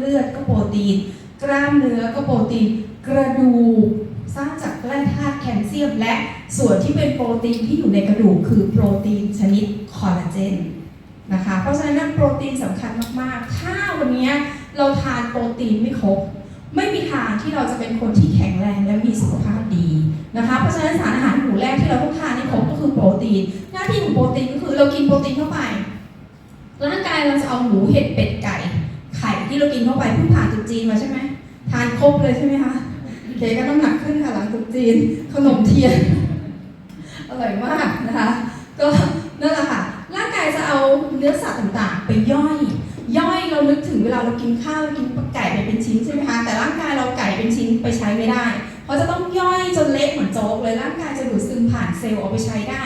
เลือดก็โปรตีน กล้ามเนื้อก็โปรตีน กระดูกสร้างจากแร่ธาตุแคลเซียม และส่วนที่เป็นโปรตีนที่อยู่ในกระดูกคือโปรตีนชนิดคอลลาเจนนะคะเพราะฉะนั้นโปรตีนสำคัญมากๆ ถ้าวันนี้เราทานโปรตีนไม่ครบ ไม่มีทางที่เราจะเป็นคนที่แข็งแรงและมีสุขภาพดีนะคะ เพราะฉะนั้นสารอาหารหมู่แรกที่เราต้องทานให้ครบก็คือโปรตีน หน้าที่ของโปรตีนก็คือเรากินโปรตีนเข้าไปร่างกายเราจะเอาหมูเห็ดเป็ดไก่ ที่เรากินเข้าไปเพิ่งผ่านจุดจีนมาใช่ไหมทานครบเลยใช่ไหมคะเก๋ก็น้ำหนักขึ้นค่ะหลังจุดจีนขนมเทียนอร่อยมากนะคะ ก็นั่นแหละค่ะร่างกายจะเอาเนื้อสัตว์ต่างๆ ไปย่อย ย่อยเรานึกถึงเวลาเรากินข้าวกินไก่ไปเป็นชิ้นใช่ไหมคะแต่ร่างกายเราไก่เป็นชิ้นไปใช้ไม่ได้ เพราะจะต้องย่อยจนเละเหมือนโจ๊กเลยร่างกายจะดูดซึมผ่านเซลล์เอาไปใช้ได้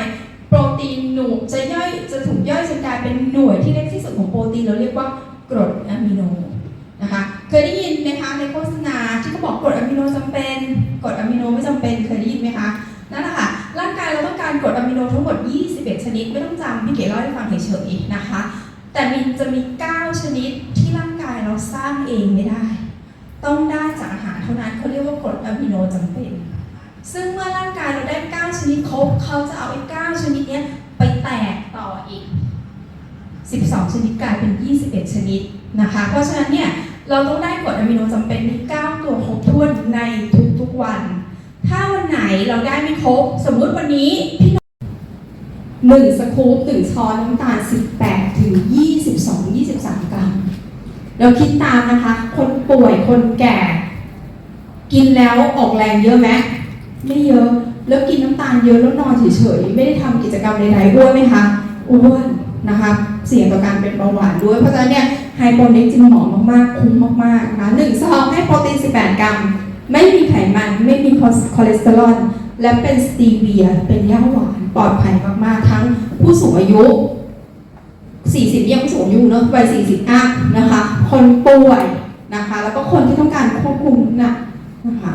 โปรตีนหนูจะย่อยจะถูกย่อยจนกลายเป็นหน่วยที่เล็กที่สุดของโปรตีนเราเรียกว่ากรดอะมิโน โฆษณาที่เขาบอกกรดอะมิโนจำเป็นกรดอะมิโนไม่จำเป็นเคยได้ยินไหมคะนั่นแหละค่ะร่างกายเราต้องการกรดอะมิโนทั้งหมด 21 ชนิด ไม่ต้องจำพี่เก๋เล่าให้ฟังเฉยๆนะคะ แต่มีจะมี 9 ชนิดที่ร่างกายเราสร้างเองไม่ได้ ต้องได้จากอาหารเท่านั้นเขาเรียกว่ากรดอะมิโนจำเป็น ซึ่งเมื่อร่างกายเราได้ 9 ชนิดครบเขาจะเอาไอ้9ชนิดนี้ไปแตกต่ออีก 12 ชนิดกลายเป็น 21 ชนิดนะคะ เพราะฉะนั้นเนี่ย เราต้องได้กรดอะมิโนจำเป็นที่9ตัวครบถ้วนในทุกๆวัน ถ้าวันไหนเราได้ไม่ครบ สมมุติวันนี้พี่น้องหนึ่งสกู๊ปหนึ่งช้อนน้ำตาล 18 ถึง 22 23 กรัม เราคิดตามนะคะ คนป่วยคนแก่ กินแล้วออกแรงเยอะไหมไม่เยอะ แล้วกินน้ำตาลเยอะแล้วนอนเฉยๆ ไม่ได้ทำกิจกรรมใดๆอ้วนไหมคะ อ้วนนะคะ เสี่ยงต่อการเป็นเบาหวานด้วย เพราะฉะนั้นเนี่ย ไฮโปรเล็กจึงเหมาะมากๆ คุ้มมากๆนะคะหนึ่งซองให้โปรตีน 18 กรัม ไม่มีไขมัน ไม่มีคอเลสเตอรอล และเป็นสตีเวีย เป็นย่าหวาน ปลอดภัยมากๆ ทั้งผู้สูงอายุ 40ยังผู้สูงอายุเนอะวัย40อัพนะคะ คนป่วยนะคะ แล้วก็คนที่ต้องการควบคุมน้ำนะคะ